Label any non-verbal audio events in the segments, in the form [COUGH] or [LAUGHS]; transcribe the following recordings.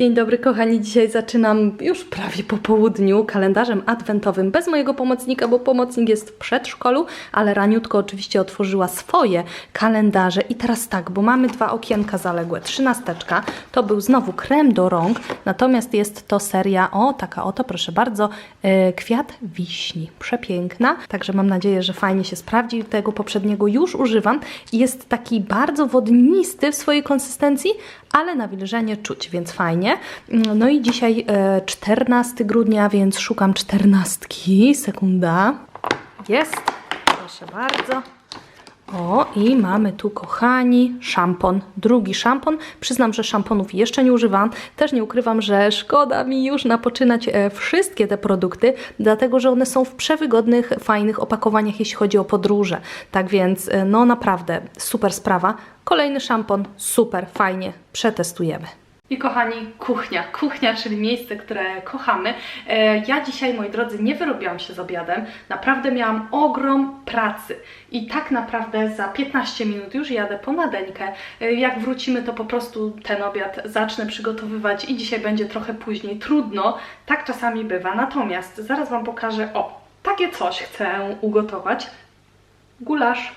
Dzień dobry kochani, dzisiaj zaczynam już prawie po południu kalendarzem adwentowym bez mojego pomocnika, bo pomocnik jest w przedszkolu, ale raniutko oczywiście otworzyła swoje kalendarze. I teraz tak, bo mamy dwa okienka zaległe, trzynasteczka, to był znowu krem do rąk, natomiast jest to seria, o taka oto proszę bardzo, e, kwiat wiśni, przepiękna, także mam nadzieję, że fajnie się sprawdzi, tego poprzedniego już używam. Jest taki bardzo wodnisty w swojej konsystencji, ale nawilżenie czuć, więc fajnie. No i dzisiaj e, 14 grudnia, więc szukam czternastki. Sekunda. Jest. Proszę bardzo. O, i mamy tu, kochani, szampon. Drugi szampon. Przyznam, że szamponów jeszcze nie używam. Też nie ukrywam, że szkoda mi już napoczynać e, wszystkie te produkty, dlatego że one są w przewygodnych, fajnych opakowaniach, jeśli chodzi o podróże. Tak więc, e, no naprawdę, super sprawa. Kolejny szampon, super, fajnie, przetestujemy. I kochani, kuchnia. Kuchnia, czyli miejsce, które kochamy. E, Ja dzisiaj, moi drodzy, nie wyrobiłam się z obiadem. Naprawdę miałam ogrom pracy. I tak naprawdę za 15 minut już jadę po nadeńkę. E, Jak wrócimy, to po prostu ten obiad zacznę przygotowywać i dzisiaj będzie trochę później. Trudno, tak czasami bywa. Natomiast zaraz Wam pokażę, o, takie coś chcę ugotować. Gulasz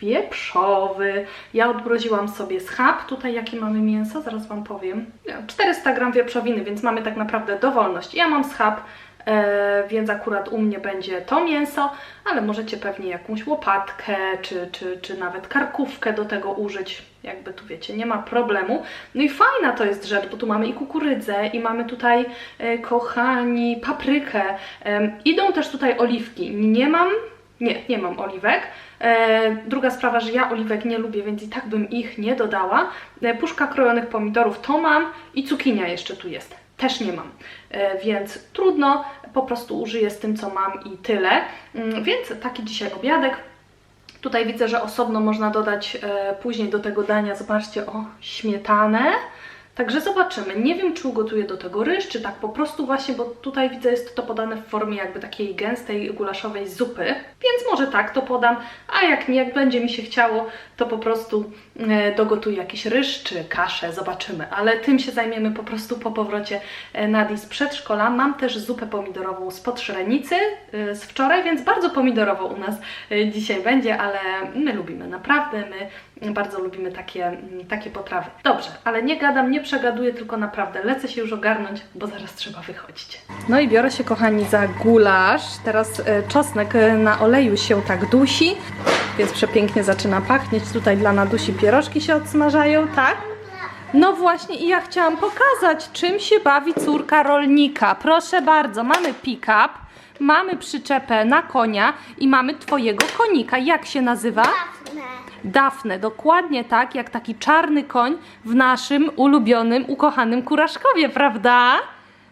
wieprzowy. Ja odmroziłam sobie schab. Tutaj jakie mamy mięso? Zaraz Wam powiem. 400 gram wieprzowiny, więc mamy tak naprawdę dowolność. Ja mam schab, e, więc akurat u mnie będzie to mięso, ale możecie pewnie jakąś łopatkę, czy, czy, czy nawet karkówkę do tego użyć. Jakby tu wiecie, nie ma problemu. No i fajna to jest rzecz, bo tu mamy i kukurydzę, i mamy tutaj, e, kochani, paprykę. Em, idą też tutaj oliwki. Nie mam nie, nie mam oliwek. E, druga sprawa, że ja oliwek nie lubię, więc i tak bym ich nie dodała. E, puszka krojonych pomidorów to mam i cukinia jeszcze tu jest. Też nie mam, e, więc trudno, po prostu użyję z tym, co mam i tyle. Mm, więc taki dzisiaj obiadek. Tutaj widzę, że osobno można dodać później do tego dania, zobaczcie, o, śmietanę. Także zobaczymy. Nie wiem, czy ugotuję do tego ryż, czy tak po prostu właśnie, bo tutaj widzę, jest to podane w formie jakby takiej gęstej gulaszowej zupy, więc może tak to podam, a jak nie, jak będzie mi się chciało, to po prostu e, dogotuję jakiś ryż czy kaszę, zobaczymy. Ale tym się zajmiemy po prostu po powrocie e, Nadi z przedszkola. Mam też zupę pomidorową z podszrenicy e, z wczoraj, więc bardzo pomidorowo u nas dzisiaj będzie, ale my lubimy, naprawdę my bardzo lubimy takie, mm, takie potrawy. Dobrze, ale nie gadam, nie przegaduję, tylko naprawdę lecę się już ogarnąć, bo zaraz trzeba wychodzić. No i biorę się, kochani, za gulasz. Teraz e, czosnek e, na oleju się tak dusi, więc przepięknie zaczyna pachnieć. Tutaj dla Nadusi pierożki się odsmażają, tak? No właśnie i ja chciałam pokazać, czym się bawi córka rolnika. Proszę bardzo, mamy pick-up, mamy przyczepę na konia i mamy twojego konika. Jak się nazywa? Dafne, dokładnie tak, jak taki czarny koń w naszym ulubionym, ukochanym kuraszkowie, prawda?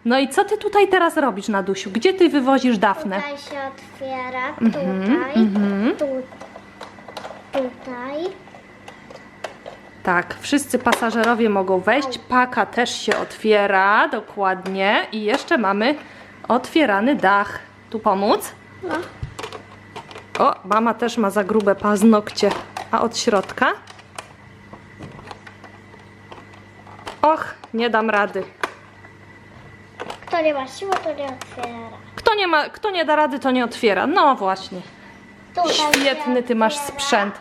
No i co ty tutaj teraz robisz, Nadusiu? Gdzie ty wywozisz Dafnę? Tutaj się otwiera, Mhm, tutaj, tu, tutaj. Tak, wszyscy pasażerowie mogą wejść, paka też się otwiera, dokładnie. I jeszcze mamy otwierany dach. Tu pomóc? No. O, mama też ma za grube paznokcie. A od środka? Och, nie dam rady. Kto nie ma siły, to nie otwiera. Kto nie, ma, kto nie da rady, to nie otwiera. No właśnie. Tutaj Świetny ty masz otwiera, sprzęt.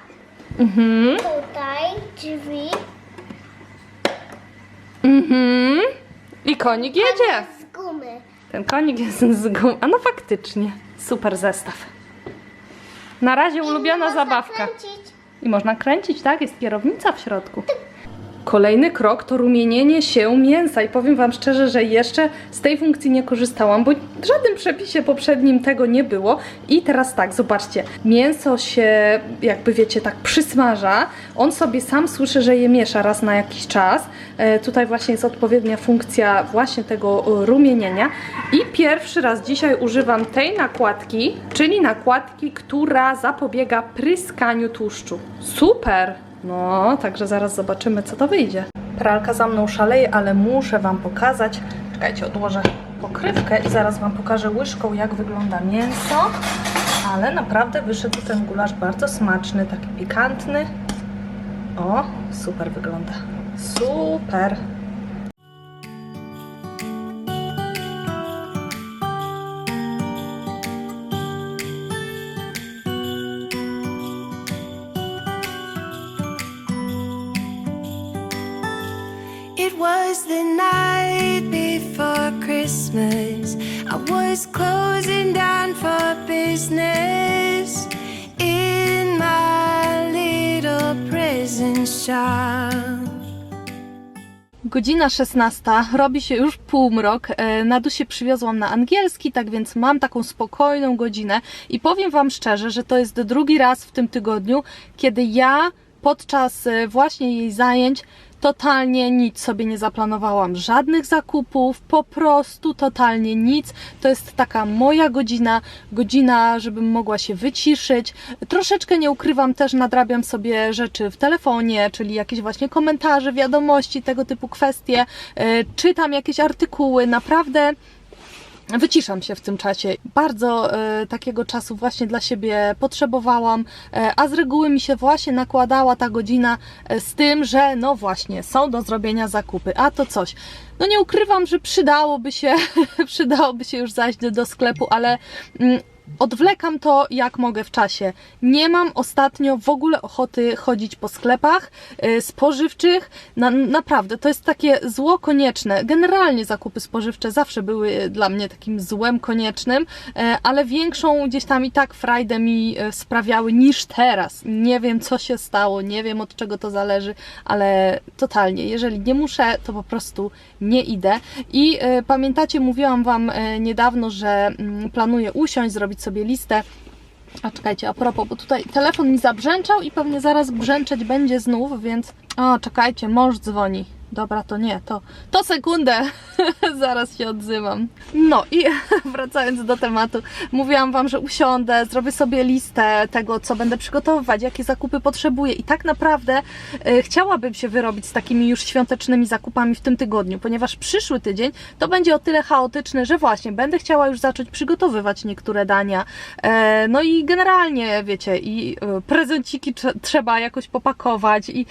Mhm. Tutaj drzwi. Mhm. I konik jedzie. Z gumy. Ten konik jest z gum. A no faktycznie. Super zestaw. Na razie ulubiona Można zabawka. kręcić. I można kręcić, tak? Jest kierownica w środku. Kolejny krok to rumienienie się mięsa i powiem Wam szczerze, że jeszcze z tej funkcji nie korzystałam, bo w żadnym przepisie poprzednim tego nie było. I teraz tak, zobaczcie, mięso się jakby wiecie tak przysmaża, on sobie sam słyszy, że je miesza raz na jakiś czas. E, tutaj właśnie jest odpowiednia funkcja właśnie tego e, rumienienia. I pierwszy raz dzisiaj używam tej nakładki, czyli nakładki, która zapobiega pryskaniu tłuszczu. Super! No, także zaraz zobaczymy, co to wyjdzie. Pralka za mną szaleje, ale muszę Wam pokazać Czekajcie, odłożę pokrywkę i zaraz Wam pokażę łyżką, jak wygląda mięso. Ale naprawdę wyszedł ten gulasz bardzo smaczny, taki pikantny. O, super wygląda. Super. Christmas. I was closing down for business in my little prison shop. Godzina 16, robi się już półmrok. E, Na dusie przywiozłam na angielski, tak więc mam taką spokojną godzinę i powiem Wam szczerze, że to jest drugi raz w tym tygodniu, kiedy ja podczas e, właśnie jej zajęć totalnie nic sobie nie zaplanowałam, żadnych zakupów, po prostu totalnie nic. To jest taka moja godzina, godzina, żebym mogła się wyciszyć. Troszeczkę nie ukrywam, też nadrabiam sobie rzeczy w telefonie, czyli jakieś właśnie komentarze, wiadomości, tego typu kwestie. E, Czytam jakieś artykuły, naprawdę wyciszam się w tym czasie. Bardzo e, takiego czasu właśnie dla siebie potrzebowałam, e, a z reguły mi się właśnie nakładała ta godzina e, z tym, że no właśnie, są do zrobienia zakupy, a to coś. No nie ukrywam, że przydałoby się, [LAUGHS] przydałoby się już zajść do, sklepu, ale mm, odwlekam to jak mogę w czasie. Nie mam ostatnio w ogóle ochoty chodzić po sklepach y, spożywczych. Na, naprawdę, to jest takie zło konieczne. Generalnie zakupy spożywcze zawsze były dla mnie takim złem koniecznym, e, ale większą gdzieś tam i tak frajdę mi e, sprawiały niż teraz. Nie wiem co się stało, nie wiem od czego to zależy, ale totalnie, jeżeli nie muszę, to po prostu nie idę. I e, pamiętacie, mówiłam Wam e, niedawno, że mm, planuję usiąść, zrobić sobie listę. A czekajcie, a propos, bo tutaj telefon mi zabrzęczał i pewnie zaraz brzęczeć będzie znów, więc. O, czekajcie, mąż dzwoni. Dobra, to nie, to, to sekundę, [LAUGHS] zaraz się odzywam. No i [LAUGHS] wracając do tematu, mówiłam Wam, że usiądę, zrobię sobie listę tego, co będę przygotowywać, jakie zakupy potrzebuję i tak naprawdę e, chciałabym się wyrobić z takimi już świątecznymi zakupami w tym tygodniu, ponieważ przyszły tydzień to będzie o tyle chaotyczny, że właśnie będę chciała już zacząć przygotowywać niektóre dania. E, no i generalnie, wiecie, i e, prezenciki trze- trzeba jakoś popakować i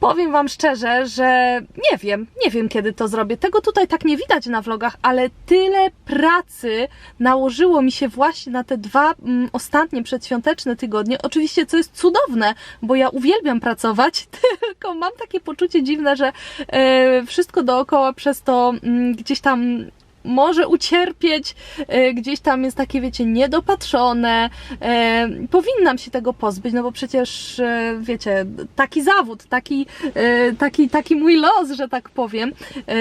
Powiem Wam szczerze, że nie wiem, nie wiem kiedy to zrobię. Tego tutaj tak nie widać na vlogach, ale tyle pracy nałożyło mi się właśnie na te dwa mm, ostatnie przedświąteczne tygodnie. Oczywiście, co jest cudowne, bo ja uwielbiam pracować, [LAUGHS] tylko mam takie poczucie dziwne, że e, wszystko dookoła przez to mm, gdzieś tam może ucierpieć, e, gdzieś tam jest takie, wiecie, niedopatrzone. E, powinnam się tego pozbyć, no bo przecież, e, wiecie, taki zawód, taki, taki, taki mój los, że tak powiem,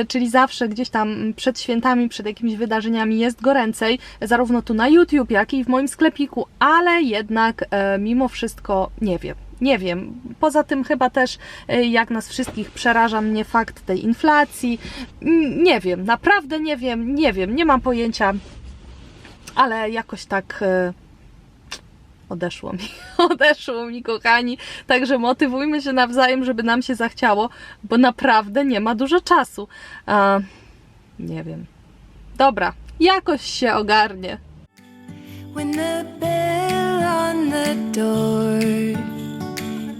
czyli zawsze gdzieś tam przed świętami, przed jakimiś wydarzeniami jest goręcej, zarówno tu na YouTube, jak i w moim sklepiku, ale jednak mimo wszystko nie wiem. Nie wiem. Poza tym chyba też e, jak nas wszystkich przeraża mnie fakt tej inflacji. Nie wiem, naprawdę nie wiem, nie wiem, nie mam pojęcia, ale jakoś tak e, odeszło mi, [LAUGHS] odeszło mi, kochani. Także motywujmy się nawzajem, żeby nam się zachciało, bo naprawdę nie ma dużo czasu. A, nie wiem. Dobra, jakoś się ogarnie. When the bell on the door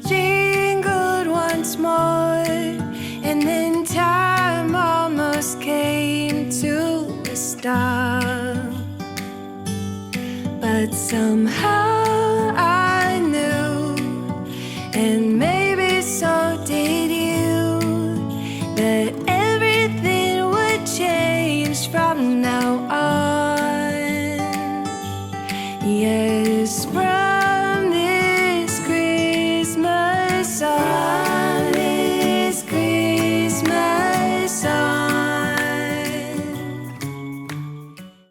jingled once more, and then time almost came to a stop. But somehow